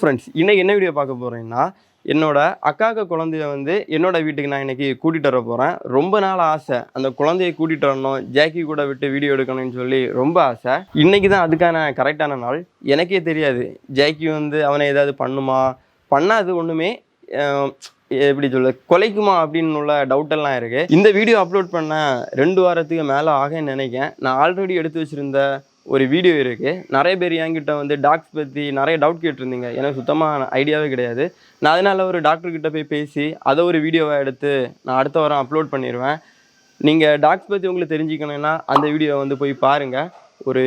Friends இன்னைக்கு என்ன video பார்க்க போகிறேன்னா என்னோட அக்காக்க குழந்தைய வந்து என்னோட வீட்டுக்கு நான் இன்னைக்கு கூட்டிகிட்டு வர போகிறேன் ரொம்ப நாள் ஆசை. அந்த குழந்தைய கூட்டிகிட்டு வரணும் ஜாக்கி கூட விட்டு வீடியோ எடுக்கணும்னு சொல்லி ரொம்ப ஆசை. இன்றைக்கி தான் அதுக்கான கரெக்டான நாள். எனக்கே தெரியாது. ஜாக்கி வந்து அவனை ஏதாவது பண்ணுமா? பண்ணாது ஒன்றுமே எப்படி சொல்ல கொலைக்குமா அப்படின்னு உள்ள டவுட்டெல்லாம் இருக்குது இந்த வீடியோ அப்லோட் பண்ண ரெண்டு வாரத்துக்கு மேலே ஆகும்னு நினைக்கிறேன். நான் ஆல்ரெடி எடுத்து வச்சிருந்த ஒரு வீடியோ இருக்குது நிறைய பேர் என்கிட்ட வந்து டாக்ஸ் பற்றி நிறைய டவுட் கேட்டிருந்தீங்க. எனக்கு சுத்தமாக ஐடியாவே கிடையாது. நான் அதனால் ஒரு டாக்டர்கிட்ட போய் பேசி அதை ஒரு வீடியோவை எடுத்து நான் அடுத்த வாரம் அப்லோட் பண்ணிடுவேன் நீங்கள் டாக்ஸ் பற்றி உங்களுக்கு தெரிஞ்சுக்கணுன்னா அந்த வீடியோவை வந்து போய் பாருங்கள் ஒரு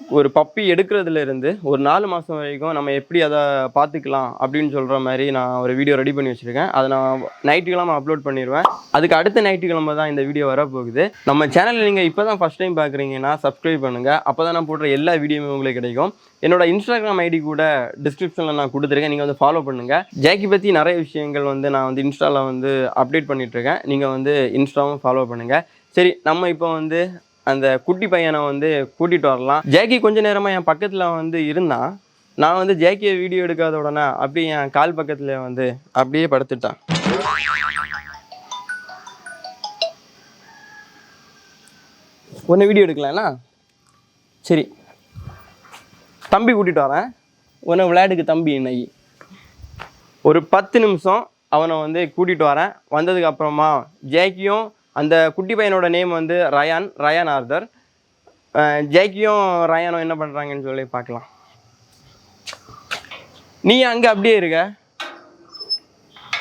ஒரு பப்பி எடுக்கிறதுல இருந்து ஒரு நாலு மாதம் வரைக்கும் நம்ம எப்படி அதை பார்த்துக்கலாம் அப்படின்னு சொல்கிற மாதிரி நான் ஒரு வீடியோ ரெடி பண்ணி வச்சுருக்கேன். அதை நான் நைட்டுக்கிழமை அப்லோட் பண்ணிடுவேன் அதுக்கு அடுத்த ஞாயிற்றுக்கிழமை தான் இந்த வீடியோ வரப்போகுது. நம்ம சேனலில் நீங்கள் இப்போ தான் ஃபஸ்ட் டைம் பார்க்குறீங்கன்னா சப்ஸ்கிரைப் பண்ணுங்கள் அப்போ தான் நான் போடுற எல்லா வீடியோவுமே உங்களுக்கு கிடைக்கும். என்னோட இன்ஸ்டாகிராம் ஐடி கூட டிஸ்கிரிப்ஷனில் நான் கொடுத்துருக்கேன். நீங்கள் வந்து ஃபாலோ பண்ணுங்கள் ஜேக்கி பற்றி நிறைய விஷயங்கள் வந்து நான் வந்து இன்ஸ்டாவில் வந்து அப்டேட் பண்ணிகிட்ருக்கேன் நீங்கள் வந்து இன்ஸ்டாவும் ஃபாலோ பண்ணுங்கள் சரி நம்ம இப்போ வந்து அந்த குட்டி பையனை வந்து கூட்டிகிட்டு வரலாம். ஜேக்கி கொஞ்ச நேரமாக என் பக்கத்தில் வந்து இருந்தான். நான் வந்து ஜேக்கியை வீடியோ எடுக்காத உடனே அப்படியே என் கால் பக்கத்தில் வந்து அப்படியே படுத்துட்டான். ஒன்று வீடியோ எடுக்கலாம்னா சரி. தம்பி கூட்டிகிட்டு வரேன். உன்னை விளையாடுக்கு தம்பி இன்னைக்கு ஒரு பத்து நிமிஷம் அவனை வந்து கூட்டிகிட்டு வரேன். வந்ததுக்கப்புறமா ஜேக்கியும் அந்த குட்டி பையனோட நேம் வந்து ரயான் ரயான் ஆர்தர் அஹ் ஜேக்கியும் ரயானும் என்ன பண்ணுறாங்கன்னு சொல்லி பார்க்கலாம். நீ அங்கே அப்படியே இருக்க.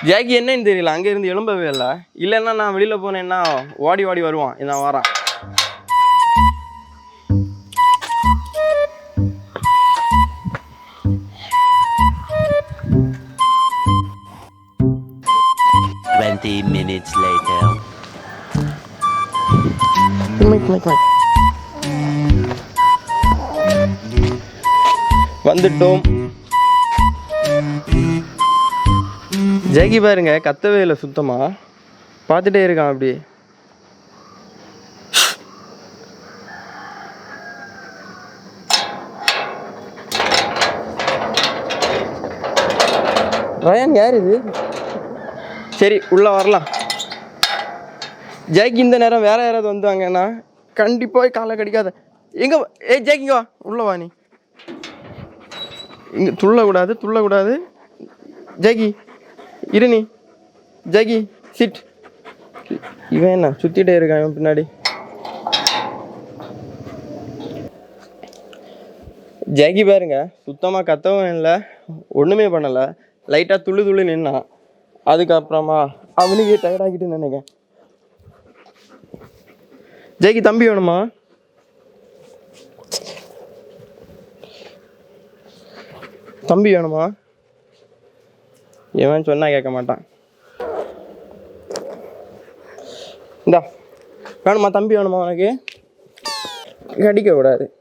ஜாக்கி என்னன்னு தெரியல அங்கே இருந்து எழும்பவே இல்லை. இல்லைன்னா நான் வெளியில் போனேன்னா ஓடி ஓடி வருவான். இதான் வரான். வந்துட்டோம். ஜெகி பாருங்க கத்தவே இல்லை சுத்தமா. பார்த்துட்டே இருக்கான் அப்படி ரயான் யார் இது? சரி உள்ளே வரலாம். ஜெய்க்கு இந்த நேரம் வேற யாராவது வந்தாங்கன்னா கண்டிப்பாக காலை கடிக்காத. எங்கே ஏ ஏய் வா. உள்ள வா நீ. இங்கே துள்ளக்கூடாது துள்ளக்கூடாது ஜெகி இரு நீ. ஜெகி சிட் இவன் என்ன சுற்றிட்டே இருக்கான் இவன் பின்னாடி. ஜெகி பாருங்க சுத்தமாக கத்தவும் இல்லை ஒன்றுமே பண்ணலை. லைட்டாக துள்ளு துள்ளு நின்னான். அதுக்கப்புறமா அவனுக்கு டயர்டாகிட்டு நினைக்கேன் ஜெகி தம்பி வேணுமா? தம்பி வேணுமா? இவன் சொன்னா கேட்க மாட்டான். இந்தா வேணுமா? தம்பி வேணுமா உனக்கு? கடிக்க கூடாது.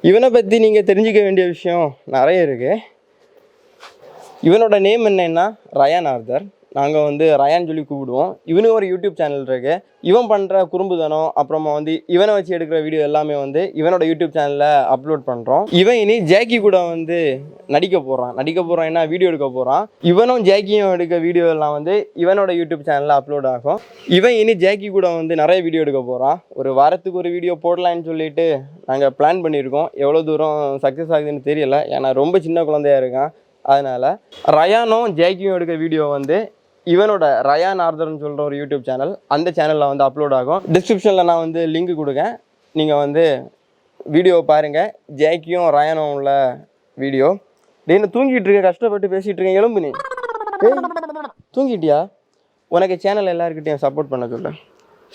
இவனை பற்றி நீங்கள் தெரிஞ்சுக்க வேண்டிய விஷயம் நிறைய இருக்கு. இவனோட நேம் என்னன்னா ரயான் ஆர்தர். நாங்கள் வந்து ரயான் சொல்லி கூப்பிடுவோம். இவனுக்கு ஒரு யூடியூப் சேனல் இருக்கு. இவன் பண்ணுற குறும்புதனம் அப்புறமா வந்து இவனை வச்சு எடுக்கிற வீடியோ எல்லாமே வந்து இவனோட யூடியூப் சேனலில் அப்லோட் பண்ணுறோம் இவன் இனி ஜேக்கி கூட வந்து நடிக்க போகிறான் நடிக்க போகிறான் என்ன? வீடியோ எடுக்க போகிறான் இவனும் ஜேக்கியும் எடுக்க வீடியோ எல்லாம் வந்து இவனோட யூடியூப் சேனலில் அப்லோட் ஆகும். இவன் இனி ஜேக்கி கூட வந்து நிறைய வீடியோ எடுக்க போகிறான் ஒரு வாரத்துக்கு ஒரு வீடியோ போடலான்னு சொல்லிட்டு நாங்கள் பிளான் பண்ணியிருக்கோம். எவ்வளோ தூரம் சக்ஸஸ் ஆகுதுன்னு தெரியல. ஏன்னா ரொம்ப சின்ன குழந்தையா இருக்கான். அதனால் ரயானும் ஜேக்கியும் எடுக்க வீடியோ வந்து இவனோட ரயா நார்தர்னு சொல்கிற ஒரு யூடியூப் சேனல் அந்த சேனலில் வந்து அப்லோட் ஆகும். டிஸ்கிரிப்ஷனில் நான் வந்து லிங்க் கொடுக்கேன். நீங்கள் வந்து வீடியோ பாருங்கள் ஜேக்கியும் ரயானும் உள்ள வீடியோ டெய்னு தூங்கிட்டு இருக்க கஷ்டப்பட்டு பேசிகிட்டு இருக்கேன். எலும்பு நீ. தூங்கிட்டியா? உனக்கு சேனல் எல்லாருக்கிட்டையும் சப்போர்ட் பண்ண சொல்ல.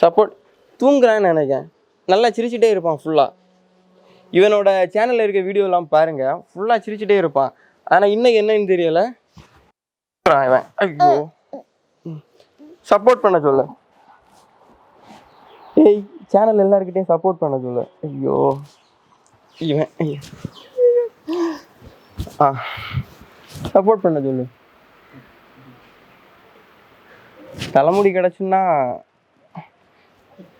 சப்போர்ட் தூங்குறான்னு நினைக்கேன் நல்லா சிரிச்சிட்டே இருப்பான் ஃபுல்லாக இவனோட சேனலில் இருக்க வீடியோலாம் பாருங்கள் ஃபுல்லாக சிரிச்சிட்டே இருப்பான். ஆனால் இன்னும் என்னன்னு தெரியலை. இவன். ஐயோ. சப்போர்ட் பண்ண சொல்லு. ஏய் சேனல் எல்லாருக்கிட்டையும் சப்போர்ட் பண்ண சொல்லு. ஐயோ. இவன் ஐயோ. ஆ. சப்போர்ட் பண்ண சொல்லு. தலைமுடி கிடச்சுன்னா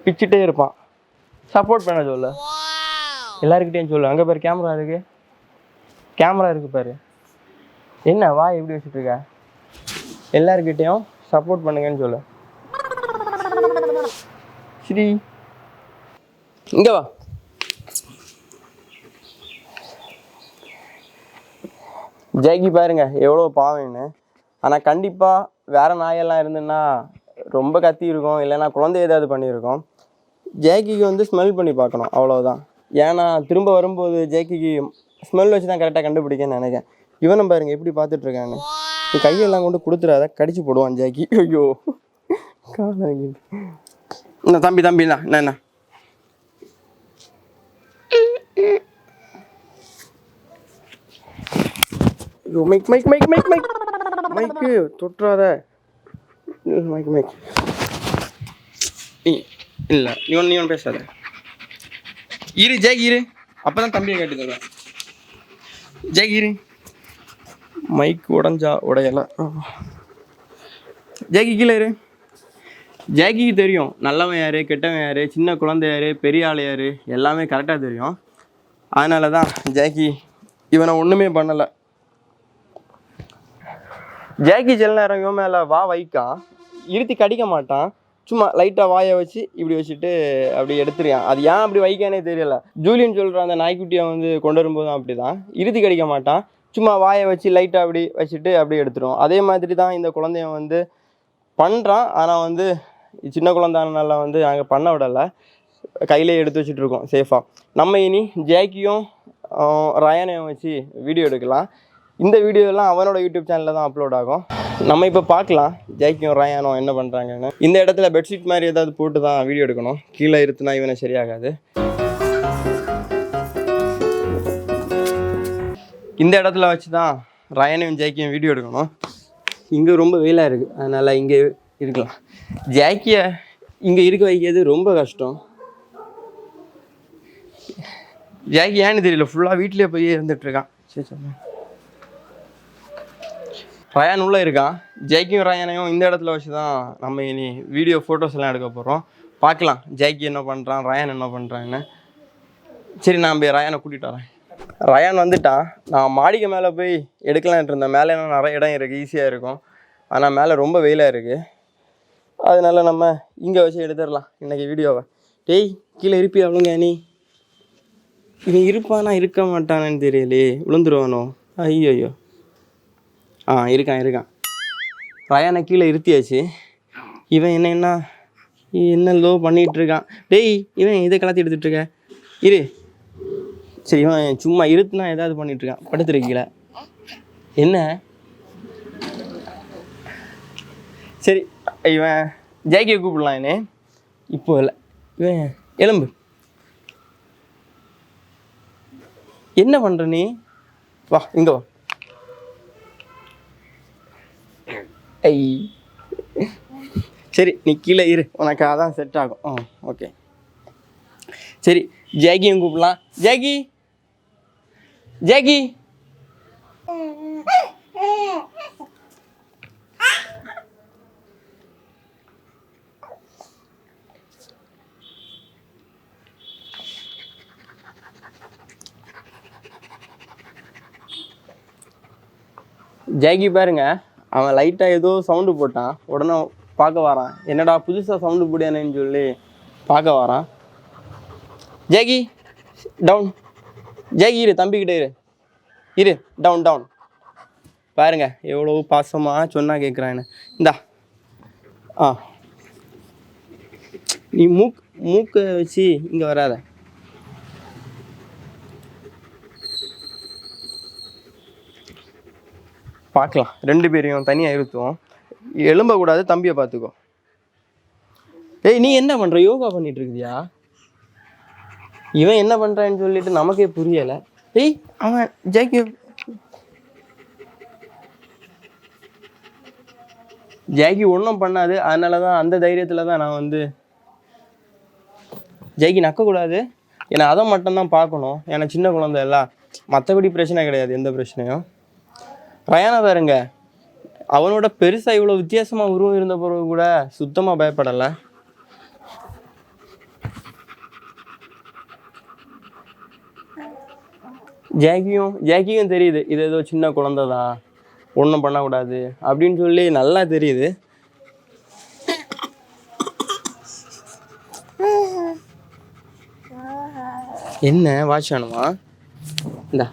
பிச்சுட்டே இருப்பான். சப்போர்ட் பண்ண சொல்லு. எல்லாருக்கிட்டையும் சொல்லு. அங்கே பேர் கேமரா இருக்கு. கேமரா இருக்கு பாரு. என்ன வா எப்படி வச்சுட்டு இருக்க? எல்லாருக்கிட்டையும் சப்போர்ட் பண்ணுங்கன்னு சொல்லு. ஸ்ரீ. இங்கே வா. ஜெய்கி பாருங்க எவ்வளோ பாவம்னு. ஆனால் கண்டிப்பாக வேறு நாயெல்லாம் இருந்துன்னா ரொம்ப கத்தி இருக்கும் இல்லைன்னா குழந்தை ஏதாவது பண்ணியிருக்கோம். ஜேக்கிக்கு வந்து ஸ்மெல் பண்ணி பார்க்கணும் அவ்வளோதான் ஏன்னா திரும்ப வரும்போது ஜேக்கிக்கு ஸ்மெல் வச்சு தான் கரெக்டாக கண்டுபிடிக்கன்னு நினைக்கிறேன். இவனும் பாருங்க எப்படி பார்த்துட்ருக்கான்னு நீ கையெல்லாம் கொண்டு கொடுத்துறாத கடிச்சு போடுவான் ஜாக்கி. ஐயோ. காலாங்க தம்பி தம்பிண்ணா என்ன என்ன ஐயோ mike mike mike mike mike mike தொட்டுறாத. Mike mike நீ இல்லை நீ ஒன்று நீ ஒன்று பேசாத. இரு ஜெய் இரு. அப்போ தான் தம்பியை கேட்டு தருவேன் ஜெய் இரு. மைக் உடஞ்சா உடையலை. ஜேகி கீழே இரு. தெரியும். நல்லவன் யார் கெட்டவன் யார் சின்ன குழந்தை யார் பெரிய ஆள் யார் எல்லாமே கரெக்டாக தெரியும். அதனால தான் ஜாக்கி இவனை ஒன்றுமே பண்ணலை. ஜாக்கி சில நேரம் இவன் மேலே வா வைக்கான் இருத்தி கடிக்க மாட்டான். சும்மா லைட்டாக வாயை வச்சு இப்படி வச்சுட்டு அப்படி எடுத்துருக்கான். அது ஏன் அப்படி வைக்கானே தெரியல. ஜூலியன் சொல்கிற அந்த நாய்க்குட்டியை வந்து கொண்டு வரும்போதும் அப்படி தான் இருத்தி கடிக்க மாட்டான். சும்மா வாயை வச்சு லைட்டாக அப்படி வச்சுட்டு அப்படியே எடுத்துரும் அதே மாதிரி தான் இந்த குழந்தைய வந்து பண்ணுறான் ஆனால் வந்து சின்ன குழந்தானால வந்து நாங்கள் பண்ண விடலை. கையிலே எடுத்து வச்சுட்டு இருக்கோம் சேஃபாக நம்ம இனி ஜேக்கியும் ரயானையும் வச்சு வீடியோ எடுக்கலாம். இந்த வீடியோலாம் அவனோட யூடியூப் சேனலில் தான் அப்லோட் ஆகும். நம்ம இப்போ பார்க்கலாம் ஜேக்கியும் ரயானும் என்ன பண்ணுறாங்கன்னு இந்த இடத்துல பெட்ஷீட் மாதிரி ஏதாவது போட்டு தான் வீடியோ எடுக்கணும். கீழே இருத்துனா இவனை சரியாகாது. இந்த இடத்துல வச்சு தான் ரயனையும் ஜாக்கியும் வீடியோ எடுக்கணும். இங்கே ரொம்ப வெயிலாக இருக்குது அதனால் இங்கே இருக்கலாம். ஜாக்கியை இங்கே இருக்க வைக்கிறது ரொம்ப கஷ்டம். ஜாக்கி ஏன்னு தெரியல ஃபுல்லாக வீட்லேயே போய் இருந்துகிட்ருக்கான் சரி சரி. ரயான் உள்ளே இருக்கான். ஜாக்கியும் ரயானையும் இந்த இடத்துல வச்சு தான் நம்ம இனி வீடியோ ஃபோட்டோஸ் எல்லாம் எடுக்க போகிறோம் பார்க்கலாம். ஜாக்கி என்ன பண்ணுறான் ரயான் என்ன பண்ணுறான்னு சரி நான் போய் ரயானை கூட்டிகிட்டு வரேன். ரயான் வந்துட்டான். நான் மாடிக்கு மேலே போய் எடுக்கலான்ட்டு இருந்தேன். மேலே இன்னும் நிறைய இடம் இருக்குது ஈஸியாக இருக்கும். ஆனால் மேலே ரொம்ப வெயிலாக இருக்குது அதனால நம்ம இங்கே வச்சு எடுத்துடலாம் இன்றைக்கி வீடியோவை டேய் கீழே இருப்பியா அவளுங்க நீ? இவன் இருப்பானா இருக்க மாட்டானேன்னு தெரியலையே. விழுந்துருவானோ? ஐயோ ஆ இருக்கான் இருக்கான். ரயானை கீழே இருத்தியாச்சு. இவன் என்ன என்ன என்ன லோ பண்ணிகிட்டு இருக்கான். டேய் இவன் இதை கலத்தி எடுத்துகிட்ருக்க இருக்க? இரு. சரி இவன் சும்மா இருத்துனா ஏதாவது பண்ணிட்டு இருக்கான் படுத்துருக்கீங்கள? என்ன? சரி இவன் ஜேக்கியை கூப்பிடலாம் என்ன. இப்போ இல்லை. இவன் எலும்பு. என்ன பண்ற நீ? வா இங்க வா. ஐ. சரி நீ கீழே இரு. உனக்கு அதான் செட் ஆகும். ஆ ஓகே சரி ஜேகியும் கூப்பிடலாம். ஜேகி ஜேகி. ஜேகி பாருங்க அவன் லைட்டாக ஏதோ சவுண்டு போட்டான். உடனே பார்க்க வரான். என்னடா புதுசாக சவுண்டு போடியானேன்னு சொல்லி பார்க்க வரான். ஜேகி டவுன் ஜெய் இரு தம்பிக்கிட்ட இரு. இரு டவுன் டவுன் பாருங்க எவ்வளோ பாசமாக சொன்னால் கேட்குறான்னு இந்தா. ஆ. நீ மூக் மூக்கை வச்சு இங்கே வராத. பார்க்கலாம். ரெண்டு பேரையும் தனியாக இருத்துவோம் எலும்பக்கூடாது தம்பியை பார்த்துக்கோ. ஏய் நீ என்ன பண்ணுற யோகா பண்ணிட்டு இருக்கியா? இவன் என்ன பண்ணுறான்னு சொல்லிட்டு நமக்கே புரியலை. ஏய் அவன் ஜேக்கி ஜாக்கி ஒன்றும் பண்ணாது. அதனால தான் அந்த தைரியத்தில் தான் நான் வந்து ஜாக்கி நக்கக்கூடாது. ஏன்னா அதை மட்டும்தான் பார்க்கணும். ஏன்னா சின்ன குழந்தை எல்லாம் மற்றபடி பிரச்சனை கிடையாது எந்த பிரச்சனையும். ரயானா பாருங்க அவனோட பெருசாக இவ்வளோ வித்தியாசமாக உருவம் இருந்த பிறகு கூட சுத்தமாக பயப்படலை. ஜாக்கியும் ஜாக்கியும் தெரியுது இது ஏதோ சின்ன குழந்தை தான் ஒன்றும் பண்ணக்கூடாது அப்படின்னு சொல்லி நல்லா தெரியுது. என்ன வாட்ச் வேணுமா? இந்தா.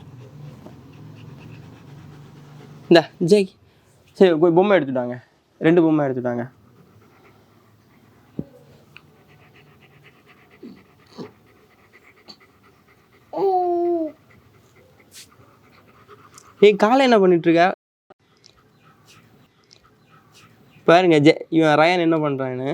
இந்தா ஜெய் சரி போய் பொம்மை எடுத்துட்டாங்க ரெண்டு பொம்மை எடுத்துட்டாங்க ஏய் காலை என்ன பண்ணிட்டு இருக்க பாருங்க ஜெ இவன் ரயான் என்ன பண்ணுறான்னு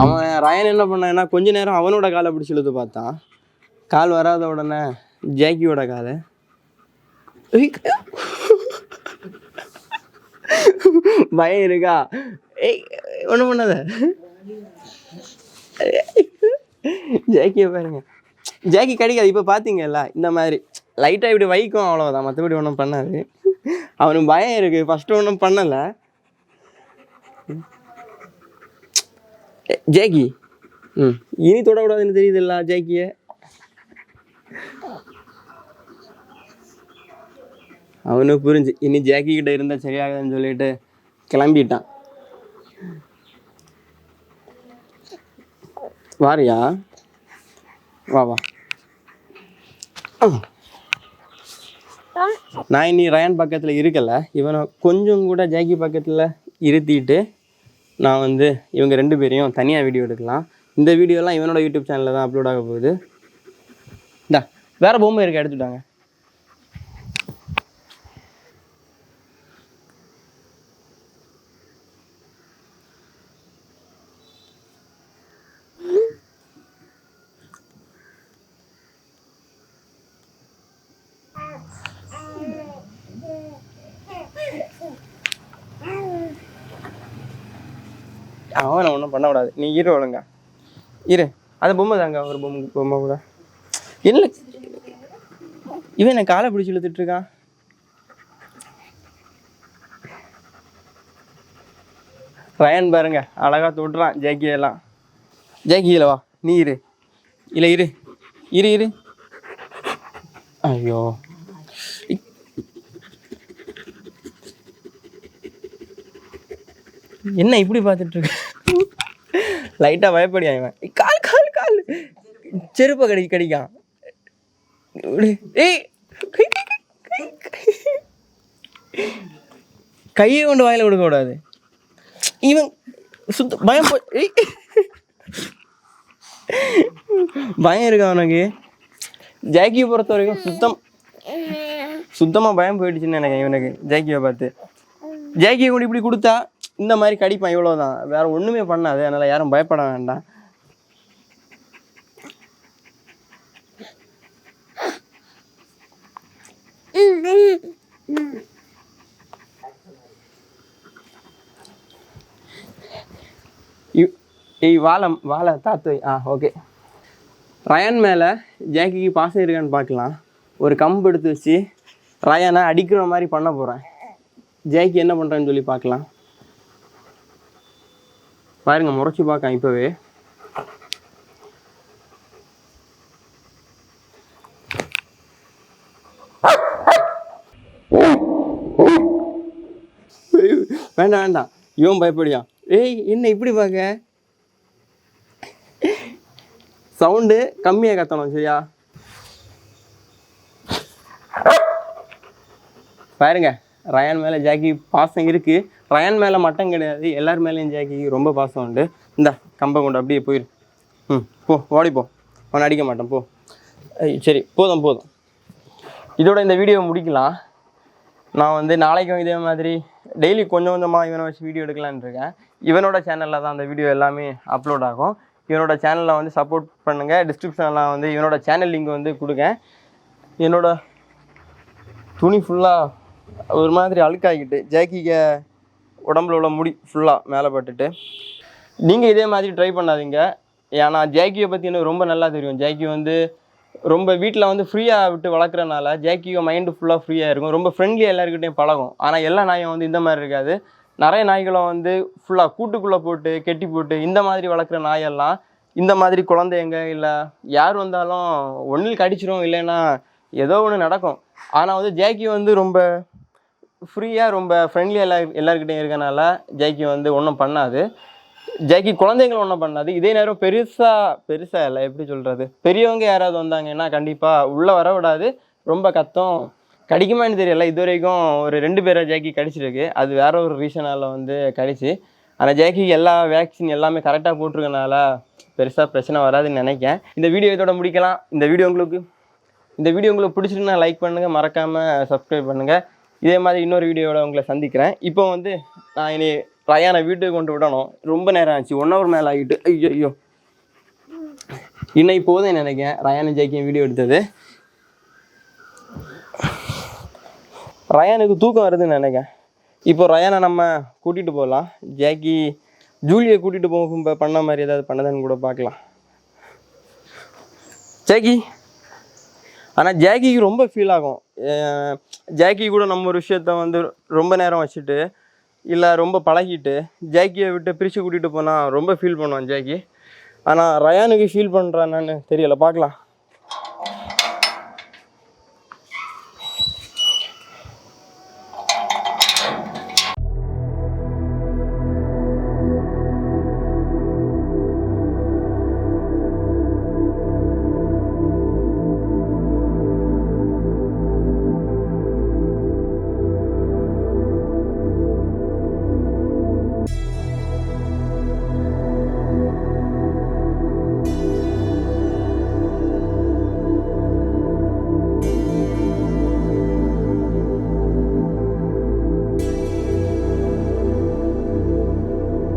அவன் ரயன் என்ன பண்ணான்னா கொஞ்ச நேரம் அவனோட காலை பிடிச்சி இழுத்து பார்த்தான். கால் வராத உடனே ஜாக்கியோட காலை. பயம் இருக்கா? ஏய் ஒன்றும் பண்ணாத. ஜாக்கியை பாருங்க. ஜாக்கி கிடைக்காது இப்போ பார்த்தீங்கல்ல இந்த மாதிரி. லைட்டாக இப்படி வைக்கும் அவ்வளோதான் மற்றபடி ஒன்றும் பண்ணாது. அவனுக்கு பயம் இருக்குது ஃபஸ்ட்டு ஒன்றும் பண்ணலை. ஜாக்கி ம். இனி தொடக்கூடாதுன்னு தெரியுதுல்ல ஜாக்கியை? அவனுக்கு புரிஞ்சு இனி ஜாக்கி கிட்ட இருந்தால் சரியாகுதுன்னு சொல்லிட்டு கிளம்பிட்டான். வாரியா? வா வா. நான் இனி ரயான் பக்கத்தில் இருக்கல. இவனை கொஞ்சம் கூட ஜாக்கி பக்கத்தில் இருத்திட்டு நான் வந்து இவங்க ரெண்டு பேரையும் தனியாக வீடியோ எடுக்கலாம். இந்த வீடியோலாம் இவனோட யூடியூப் சேனலில் தான் அப்லோட் ஆக போகுது. இந்தா வேறு பொம்மை இருக்க எடுத்துட்டாங்க அவனை ஒன்றும் பண்ணக்கூடாது. நீ இரு ஒழுங்க. இரு. அந்த பொம்மை தாங்க ஒரு பொம்மை பொம்மை கூட. இல்லை. இவன் என்ன காலை பிடிச்சி இழுத்துட்டு இருக்கான். ரயன் பாருங்க அழகா தொட்டுறான் ஜாக்கியெல்லாம் ஜாக்கியில் வா. நீ இரு. இல்லை இரு. இரு இரு. ஐயோ. என்ன இப்படி பார்த்துட்டு இருக்க? லைட்டாக பயப்படியா இவன் கால் கால் கால். செருப்பை கடி கடிக்கான். ஏய் கையை கொண்டு வாயில் கொடுக்கக்கூடாது இவன் சுத்த பயம் போ பயம் இருக்கா அவனுக்கு? ஜாக்கியை பொறுத்த வரைக்கும் சுத்தம் சுத்தமாக பயம் போயிடுச்சுன்னு எனக்கு இவனுக்கு ஜாக்கியை பார்த்து. ஜாக்கியை கொண்டு இப்படி கொடுத்தா இந்த மாதிரி கடிப்பான் இவ்வளோதான் வேறு ஒன்றுமே பண்ணாது அதனால் யாரும் பயப்பட வேண்டாம். இவ்- ஏய் வாழம் வாழை தாத்து ஆ ஓகே ரயான் மேலே ஜாக்கிக்கு பாசம் இருக்கான்னு பார்க்கலாம். ஒரு கம்பு எடுத்து வச்சு ரயானை அடிக்கிற மாதிரி பண்ண போகிறேன் ஜாக்கி என்ன பண்ணுறேன்னு சொல்லி பார்க்கலாம். பாருங்க முறைச்சி பார்க்க இப்போவே. வேண்டாம் வேண்டாம். இவன் பயப்படியா? ஏய் என்ன இப்படி பார்க்க? சவுண்டு கம்மியாக கத்தணும் சரியா? பாருங்க ரயான் மேலே ஜாக்கி பாசம் இருக்கு. ரயான் மேலே மட்டும் கிடையாது. எல்லார் மேலேயும் ஜாக்கி ரொம்ப பாசம் உண்டு. இந்த கம்பை கொண்டு அப்படியே போயிரு. ம் போ ஓடி போ. அவனை அடிக்க மாட்டேன் போ. சரி போதும் போதும். இதோட இந்த வீடியோ முடிக்கலாம். நான் வந்து நாளைக்கும் இதே மாதிரி டெய்லி கொஞ்சம் கொஞ்சமாக இவனை வச்சு வீடியோ எடுக்கலான்னு இருக்கேன். இவனோட சேனலில் தான் அந்த வீடியோ எல்லாமே அப்லோட் ஆகும். இவனோட சேனலில் வந்து சப்போர்ட் பண்ணுங்கள் டிஸ்கிரிப்ஷனில் வந்து இவனோட சேனல் லிங்க் வந்து கொடுங்க. என்னோட துணி ஃபுல்லாக ஒரு மாதிரி அழுக்காகிட்டு ஜாக்கிக்க உடம்புல உள்ள முடி ஃபுல்லாக மேலே பட்டுட்டு. நீங்கள் இதே மாதிரி ட்ரை பண்ணாதீங்க. ஏன்னா ஜாக்கியை பற்றி எனக்கு ரொம்ப நல்லா தெரியும். ஜாக்கி வந்து ரொம்ப வீட்டில் வந்து ஃப்ரீயாக விட்டு வளர்க்குறனால ஜாக்கியோ மைண்டு ஃபுல்லாக ஃப்ரீயாக இருக்கும். ரொம்ப ஃப்ரெண்ட்லியாக எல்லாருக்கிட்டையும் பழகும். ஆனால் எல்லா நாயும் வந்து இந்த மாதிரி இருக்காது. நிறைய நாய்களும் வந்து ஃபுல்லாக கூட்டுக்குள்ளே போட்டு கெட்டி போட்டு இந்த மாதிரி வளர்க்குற நாயெல்லாம் இந்த மாதிரி குழந்தைங்க இல்லை யார் வந்தாலும் ஒன்றில் கடிச்சிரும் இல்லைன்னா ஏதோ ஒன்று நடக்கும். ஆனால் வந்து ஜாக்கி வந்து ரொம்ப ஃப்ரீயாக ரொம்ப ஃப்ரெண்ட்லியாக எல்லா எல்லாருக்கிட்டையும் இருக்கனால ஜாக்கி வந்து ஒன்றும் பண்ணாது. ஜாக்கி குழந்தைகள் ஒன்றும் பண்ணாது. இதே நேரம் பெருசாக பெருசாக இல்லை எப்படி சொல்கிறது பெரியவங்க யாராவது வந்தாங்கன்னா கண்டிப்பாக உள்ளே வர விடாது. ரொம்ப கத்தம் கடிக்குமான்னு தெரியல. இது வரைக்கும் ஒரு ரெண்டு பேரை ஜாக்கி கடிச்சிருக்கு. அது வேற ஒரு ரீசனால் வந்து கடிச்சு. ஆனால் ஜாக்கிக்கு எல்லா வேக்சின் எல்லாமே கரெக்டாக போட்டிருக்கனால பெருசாக பிரச்சனை வராதுன்னு நினைக்கிறேன். இந்த வீடியோ இதோட முடிக்கலாம். இந்த வீடியோ உங்களுக்கு இந்த வீடியோ உங்களுக்கு பிடிச்சிருந்தா லைக் பண்ணுங்கள் மறக்காமல் சப்ஸ்கிரைப் பண்ணுங்கள் இதே மாதிரி இன்னொரு வீடியோவோட உங்களை சந்திக்கிறேன். இப்போ வந்து நான் இனி ரயானை வீட்டுக்கு கொண்டு விடணும். ரொம்ப நேரம் ஆச்சு. ஒன் ஹவர் மேலே ஆகிட்டு. ஐயோ ஐயோ இன்னைக்கு போதும் நினைக்கிறேன். ரயானு ஜாக்கியும் வீடியோ எடுத்தது. ரயானுக்கு தூக்கம் வருதுன்னு நினைக்கிறேன். இப்போ ரயானை நம்ம கூட்டிகிட்டு போகலாம். ஜாக்கி ஜூலியை கூட்டிகிட்டு போகும் இப்போ பண்ண மாதிரி ஏதாவது பண்ணதான்னு கூட பார்க்கலாம். ஜாக்கி. ஆனால் ஜாக்கிக்கு ரொம்ப ஃபீல் ஆகும். ஜாக்கி கூட நம்ம ஒரு விஷயத்த வந்து ரொம்ப நேரம் வச்சுட்டு இல்லை ரொம்ப பழகிட்டு ஜாக்கியை விட்டு பிரித்து கூட்டிகிட்டு போனால் ரொம்ப ஃபீல் பண்ணுவான் ஜாக்கி. ஆனால் ரயானுக்கு ஃபீல் பண்ணுறான்னு தெரியல. பார்க்கலாம்.